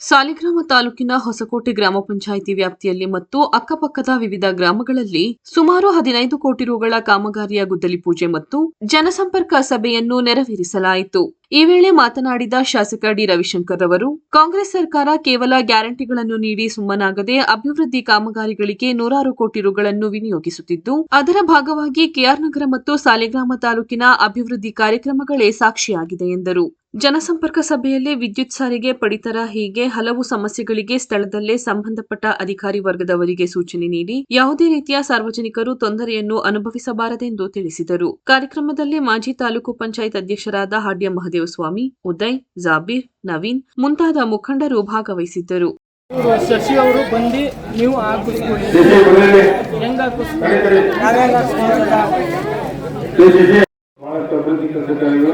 ಸಾಲಿಗ್ರಾಮ ತಾಲೂಕಿನ ಹೊಸಕೋಟೆ ಗ್ರಾಮ ಪಂಚಾಯಿತಿ ವ್ಯಾಪ್ತಿಯಲ್ಲಿ ಮತ್ತು ಅಕ್ಕಪಕ್ಕದ ವಿವಿಧ ಗ್ರಾಮಗಳಲ್ಲಿ ಸುಮಾರು ಹದಿನೈದು ಕೋಟಿ ರುಗಳ ಕಾಮಗಾರಿಯ ಗುದ್ದಲಿ ಪೂಜೆ ಮತ್ತು ಜನಸಂಪರ್ಕ ಸಭೆಯನ್ನು ನೆರವೇರಿಸಲಾಯಿತು. ಈ ವೇಳೆ ಮಾತನಾಡಿದ ಶಾಸಕ ಡಿ. ರವಿಶಂಕರ್ ಅವರು, ಕಾಂಗ್ರೆಸ್ ಸರ್ಕಾರ ಕೇವಲ ಗ್ಯಾರಂಟಿಗಳನ್ನು ನೀಡಿ ಸುಮ್ಮನಾಗದೆ ಅಭಿವೃದ್ಧಿ ಕಾಮಗಾರಿಗಳಿಗೆ ನೂರಾರು ಕೋಟಿ ರುಗಳನ್ನು ವಿನಿಯೋಗಿಸುತ್ತಿದ್ದು, ಅದರ ಭಾಗವಾಗಿ ಕೆಆರ್ ನಗರ ಮತ್ತು ಸಾಲಿಗ್ರಾಮ ತಾಲೂಕಿನ ಅಭಿವೃದ್ಧಿ ಕಾರ್ಯಕ್ರಮಗಳೇ ಸಾಕ್ಷಿಯಾಗಿದೆ ಎಂದರು. ಜನಸಂಪರ್ಕ ಸಭೆಯಲ್ಲಿ ವಿದ್ಯುತ್ ಸಾರಿಗೆ ಪಡಿತರ ಹೀಗೆ ಹಲವು ಸಮಸ್ಯೆಗಳಿಗೆ ಸ್ಥಳದಲ್ಲೇ ಸಂಬಂಧಪಟ್ಟ ಅಧಿಕಾರಿ ವರ್ಗದವರಿಗೆ ಸೂಚನೆ ನೀಡಿ ಯಾವುದೇ ರೀತಿಯ ಸಾರ್ವಜನಿಕರು ತೊಂದರೆಯನ್ನು ಅನುಭವಿಸಬಾರದೆಂದು ತಿಳಿಸಿದರು. ಕಾರ್ಯಕ್ರಮದಲ್ಲಿ ಮಾಜಿ ತಾಲೂಕು ಪಂಚಾಯತ್ ಅಧ್ಯಕ್ಷರಾದ ಹಾಡ್ಯ ಮಹದೇವಸ್ವಾಮಿ ಉದಯ್ ಜಾಬೀರ್ ನವೀನ್ ಮುಂತಾದ ಮುಖಂಡರು ಭಾಗವಹಿಸಿದ್ದರು. ಶಶಿ ಅವರು ಬಂದು ನೀವು ಹಾಕಿಸ್ಕೊಡಿ ಹೆಂಗ್ ಹಾಕಿಸ್ಕೊಡಿ ನಾವ್ ಹೆಂಗ್ ಹಾಕಿಸ್ಕೊಳೋದ? ಬಹಳಷ್ಟು ಅಭಿವೃದ್ಧಿ ಕೆಲಸಗಳು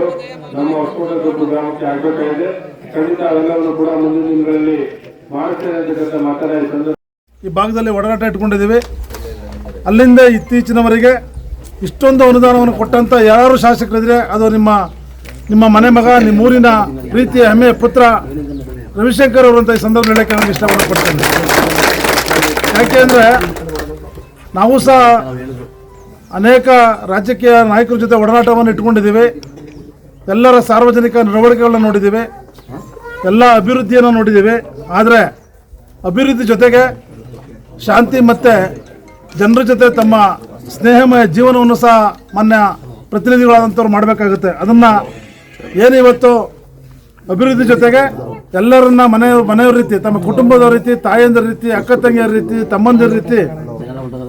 ನಮ್ಮ ಹೊಸಕೋಟೆ ದೊಡ್ಡ ಗ್ರಾಮಕ್ಕೆ ಆಗಬೇಕಾಗಿದೆ. ಖಂಡಿತ ಅವೆಲ್ಲವನ್ನು ಕೂಡ ಮುಂದಿನ ದಿನಗಳಲ್ಲಿ ಮಾಡುತ್ತೇನೆ ಅಂತಕ್ಕಂಥ ಮಾತನ್ನ ಈ ಈ ಭಾಗದಲ್ಲಿ ಒಡನಾಟ ಇಟ್ಕೊಂಡಿದ್ದೀವಿ. ಅಲ್ಲಿಂದ ಇತ್ತೀಚಿನವರೆಗೆ ಇಷ್ಟೊಂದು ಅನುದಾನವನ್ನು ಕೊಟ್ಟಂಥ ಯಾರು ಶಾಸಕರಿದ್ರೆ ಅದು ನಿಮ್ಮ ನಿಮ್ಮ ಮನೆ ಮಗ, ನಿಮ್ಮ ಊರಿನ ಪ್ರೀತಿಯ ಹೆಮ್ಮೆಯ ಪುತ್ರ ರವಿಶಂಕರ್ ಅವರಂತ ಈ ಸಂದರ್ಭ ಹೇಳಕ್ಕೆ ನನಗೆ ಇಷ್ಟಪಟ್ಟು ಯಾಕೆ ಅಂದರೆ ನಾವು ಸಹ ಅನೇಕ ರಾಜಕೀಯ ನಾಯಕರ ಜೊತೆ ಒಡನಾಟವನ್ನು ಇಟ್ಕೊಂಡಿದ್ದೀವಿ. ಎಲ್ಲರ ಸಾರ್ವಜನಿಕ ನಡವಳಿಕೆಗಳನ್ನ ನೋಡಿದ್ದೀವಿ. ಎಲ್ಲ ಅಭಿವೃದ್ಧಿಯನ್ನು ನೋಡಿದ್ದೀವಿ. ಆದರೆ ಅಭಿವೃದ್ಧಿ ಜೊತೆಗೆ ಶಾಂತಿ ಮತ್ತು ಜನರ ಜೊತೆ ತಮ್ಮ ಸ್ನೇಹಮಯ ಜೀವನವನ್ನು ಸಹ ಮಾನ್ಯ ಪ್ರತಿನಿಧಿಗಳಾದಂಥವ್ರು ಮಾಡಬೇಕಾಗುತ್ತೆ. ಅದನ್ನು ಏನು ಇವತ್ತು ಅಭಿವೃದ್ಧಿ ಜೊತೆಗೆ ಎಲ್ಲರನ್ನ ಮನೆಯ ಮನೆಯವ್ರ ರೀತಿ, ತಮ್ಮ ಕುಟುಂಬದವ್ರ ರೀತಿ ತಾಯಂದಿರ ರೀತಿ, ಅಕ್ಕ ತಂಗಿಯರ ರೀತಿ, ತಮ್ಮಂದಿರ ರೀತಿ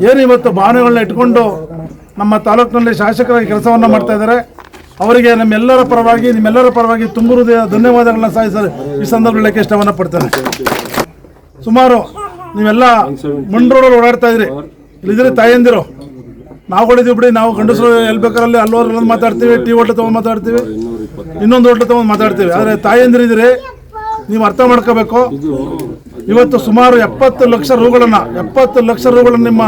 ಏನು ಇವತ್ತು ಭಾವನೆಗಳನ್ನ ಇಟ್ಕೊಂಡು ನಮ್ಮ ತಾಲೂಕಿನಲ್ಲಿ ಶಾಸಕರಾಗಿ ಕೆಲಸವನ್ನು ಮಾಡ್ತಾ ಇದ್ದಾರೆ. ಅವರಿಗೆ ನಮ್ಮೆಲ್ಲರ ಪರವಾಗಿ, ನಿಮ್ಮೆಲ್ಲರ ಪರವಾಗಿ ತುಂಬ ಹೃದಯ ಧನ್ಯವಾದಗಳನ್ನ ಸಾಧಿಸಲು ಈ ಸಂದರ್ಭದಲ್ಲಿ ಇಷ್ಟವನ್ನು ಪಡ್ತೇನೆ. ಸುಮಾರು ನೀವೆಲ್ಲ ಮಂಡ್ರೋಡಲ್ಲಿ ಓಡಾಡ್ತಾ ಇದ್ರಿ. ಇಲ್ಲಿದ್ರೆ ತಾಯಂದಿರು ನಾವುಗಳಿದ್ದೀವಿ ಬಿಡಿ, ನಾವು ಗಂಡಸರು ಎಲ್ಲಿ ಬೇಕಾರಲ್ಲಿ ಅಲ್ಲೋರ್ ಮಾತಾಡ್ತೀವಿ, ಟಿ ಹೋಟ್ಲು ತೊಗೊಂಡು ಮಾತಾಡ್ತೀವಿ, ಇನ್ನೊಂದು ಹೋಟ್ಲು ತೊಗೊಂಡು ಮಾತಾಡ್ತೀವಿ. ಆದರೆ ತಾಯಂದಿರಿದ್ದೀರಿ ನೀವು ಅರ್ಥ ಮಾಡ್ಕೋಬೇಕು. ಇವತ್ತು ಸುಮಾರು ಎಪ್ಪತ್ತು ಲಕ್ಷ ರೂಗಳನ್ನು, ಎಪ್ಪತ್ತು ಲಕ್ಷ ರೂಗಳನ್ನು ನಿಮ್ಮ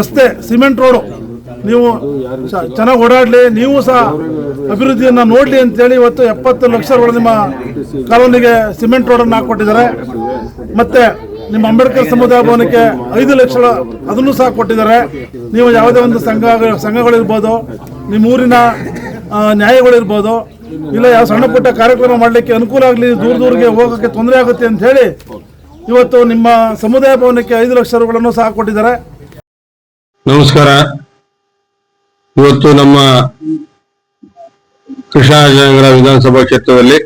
ರಸ್ತೆ, ಸಿಮೆಂಟ್ ರೋಡು ನೀವು ಚೆನ್ನಾಗಿ ಓಡಾಡಲಿ, ನೀವು ಸಹ ಅಭಿವೃದ್ಧಿಯನ್ನು ನೋಡಲಿ ಅಂತೇಳಿ ಇವತ್ತು ಎಪ್ಪತ್ತು ಲಕ್ಷ ರೂಪಾಯಿ ನಿಮ್ಮ ಕಾಲೋನಿಗೆ ಸಿಮೆಂಟ್ ರೋಡನ್ನು ಹಾಕೊಟ್ಟಿದ್ದಾರೆ ಮತ್ತೆ ನಿಮ್ಮ ಅಂಬೇಡ್ಕರ್ ಸಮುದಾಯ ಭವನಕ್ಕೆ ಐದು ಲಕ್ಷ ಅದನ್ನು ಸಹ ಕೊಟ್ಟಿದ್ದಾರೆ. ನೀವು ಯಾವುದೇ ಒಂದು ಸಂಘ, ಸಂಘಗಳಿರ್ಬೋದು, ನಿಮ್ಮ ಊರಿನ ನ್ಯಾಯಗಳಿರ್ಬೋದು, ಇಲ್ಲ ಯಾವ ಸಣ್ಣ ಪುಟ್ಟ ಕಾರ್ಯಕ್ರಮ ಮಾಡಲಿಕ್ಕೆ ಅನುಕೂಲ ಆಗಲಿ, ದೂರ ದೂರಿಗೆ ಹೋಗೋಕ್ಕೆ ತೊಂದರೆ ಆಗುತ್ತೆ ಅಂತ ಹೇಳಿ ಇವತ್ತು ನಿಮ್ಮ ಸಮುದಾಯ ಭವನಕ್ಕೆ ಐದು ಲಕ್ಷ ರೂಪಾಯಿಗಳನ್ನು ಸಹ ಕೊಟ್ಟಿದ್ದಾರೆ. ನಮಸ್ಕಾರ. ಇವತ್ತು ನಮ್ಮ ಕೃಷ್ಣರಾಜನಗರ ವಿಧಾನಸಭಾ ಕ್ಷೇತ್ರದಲ್ಲಿ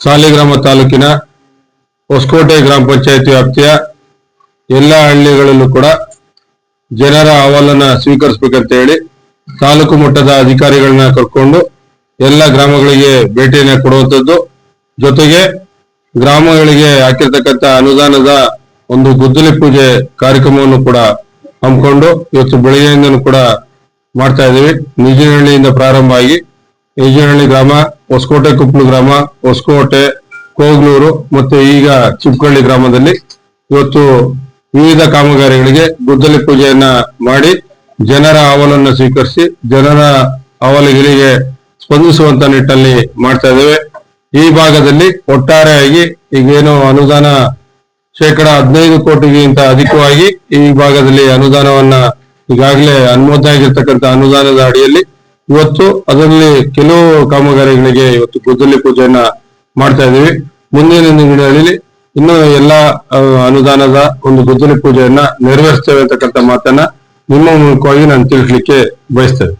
ಸಾಲಿಗ್ರಾಮ ತಾಲೂಕಿನ ಹೊಸಕೋಟೆ ಗ್ರಾಮ ಪಂಚಾಯತಿ ವ್ಯಾಪ್ತಿಯ ಎಲ್ಲ ಹಳ್ಳಿಗಳಲ್ಲೂ ಕೂಡ ಜನರ ಅಹವಾಲನ್ನ ಸ್ವೀಕರಿಸಬೇಕಂತ ಹೇಳಿ ತಾಲೂಕು ಮಟ್ಟದ ಅಧಿಕಾರಿಗಳನ್ನ ಕರ್ಕೊಂಡು ಎಲ್ಲ ಗ್ರಾಮಗಳಿಗೆ ಭೇಟಿಯನ್ನ ಕೊಡುವಂಥದ್ದು. ಜೊತೆಗೆ ಗ್ರಾಮಗಳಿಗೆ ಹಾಕಿರ್ತಕ್ಕಂಥ ಅನುದಾನದ ಒಂದು ಗುದ್ದಲಿ ಪೂಜೆ ಕಾರ್ಯಕ್ರಮವನ್ನು ಕೂಡ ಹಮ್ಮಿಕೊಂಡು ಇವತ್ತು ಬೆಳಗ್ಗೆಯಿಂದನೂ ಕೂಡ ಮಾಡ್ತಾ ಇದ್ದೀವಿ. ನಿಜನಹಳ್ಳಿಯಿಂದ ಪ್ರಾರಂಭ ಆಗಿ ನಿಜನಹಳ್ಳಿ ಗ್ರಾಮ, ಹೊಸಕೋಟೆ ಕುಪ್ಪಳು ಗ್ರಾಮ, ಹೊಸಕೋಟೆ ಕೋಗ್ಲೂರು ಮತ್ತು ಈಗ ಚಿಪ್ಕಳ್ಳಿ ಗ್ರಾಮದಲ್ಲಿ ಇವತ್ತು ವಿವಿಧ ಕಾಮಗಾರಿಗಳಿಗೆ ಗುದ್ದಲಿ ಪೂಜೆಯನ್ನ ಮಾಡಿ ಜನರ ಅವಲನ್ನು ಸ್ವೀಕರಿಸಿ ಜನರ ಅವಲಗಳಿಗೆ ಸ್ಪಂದಿಸುವಂತ ನಿಟ್ಟಲ್ಲಿ ಮಾಡ್ತಾ ಇದ್ದೇವೆ. ಈ ಭಾಗದಲ್ಲಿ ಒಟ್ಟಾರೆಯಾಗಿ ಈಗೇನು ಅನುದಾನ ಶೇಕಡ ಹದಿನೈದು ಕೋಟಿಗಿಂತ ಅಧಿಕವಾಗಿ ಈ ಭಾಗದಲ್ಲಿ ಅನುದಾನವನ್ನ ಈಗಾಗಲೇ ಅನುಮೋದನೆ ಆಗಿರ್ತಕ್ಕಂಥ ಅನುದಾನದ ಅಡಿಯಲ್ಲಿ ಇವತ್ತು ಅದರಲ್ಲಿ ಕೆಲವು ಕಾಮಗಾರಿಗಳಿಗೆ ಇವತ್ತು ಗುದ್ದಲಿ ಪೂಜೆಯನ್ನ ಮಾಡ್ತಾ ಇದ್ದೀವಿ. ಮುಂದಿನ ದಿನಗಳಲ್ಲಿ ಇನ್ನು ಎಲ್ಲ ಅನುದಾನದ ಒಂದು ಗುದ್ದಲಿ ಪೂಜೆಯನ್ನ ನೆರವೇರಿಸ್ತೇವೆ ಅಂತಕ್ಕಂಥ ಮಾತನ್ನ ನಿಮ್ಮ ಮೂಲಕವಾಗಿ ನಾನು ತಿಳಿಸ್ಲಿಕ್ಕೆ ಬಯಸ್ತೇನೆ.